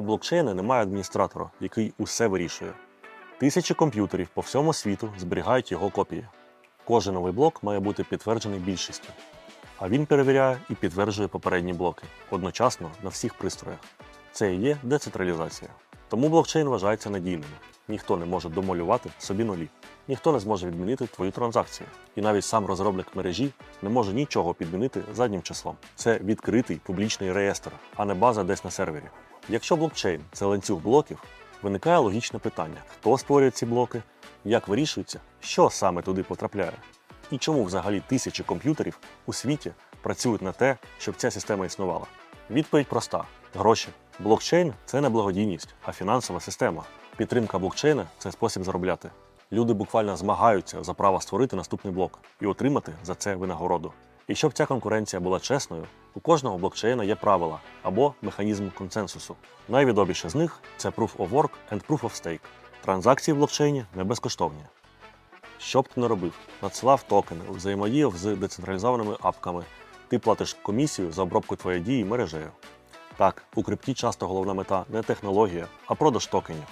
У блокчейна немає адміністратора, який усе вирішує. Тисячі комп'ютерів по всьому світу зберігають його копії. Кожен новий блок має бути підтверджений більшістю. А він перевіряє і підтверджує попередні блоки одночасно на всіх пристроях. Це і є децентралізація. Тому блокчейн вважається надійним. Ніхто не може домалювати собі нулі, ніхто не зможе відмінити твою транзакцію. І навіть сам розробник мережі не може нічого підмінити заднім числом. Це відкритий публічний реєстр, а не база десь на сервері. Якщо блокчейн це ланцюг блоків, виникає логічне питання: хто створює ці блоки, як вирішується, що саме туди потрапляє, і чому взагалі тисячі комп'ютерів у світі працюють на те, щоб ця система існувала. Відповідь проста: гроші. Блокчейн це не благодійність, а фінансова система. Підтримка блокчейна це спосіб заробляти. Люди буквально змагаються за право створити наступний блок і отримати за це винагороду. І щоб ця конкуренція була чесною, у кожного блокчейна є правила або механізм консенсусу. Найвідоміше з них це Proof of Work and Proof of Stake. Транзакції в блокчейні не безкоштовні. Що б ти не робив, надсилав токени, взаємодіяв з децентралізованими апками, ти платиш комісію за обробку твоєї дії мережею. Так, у крипті часто головна мета не технологія, а продаж токенів.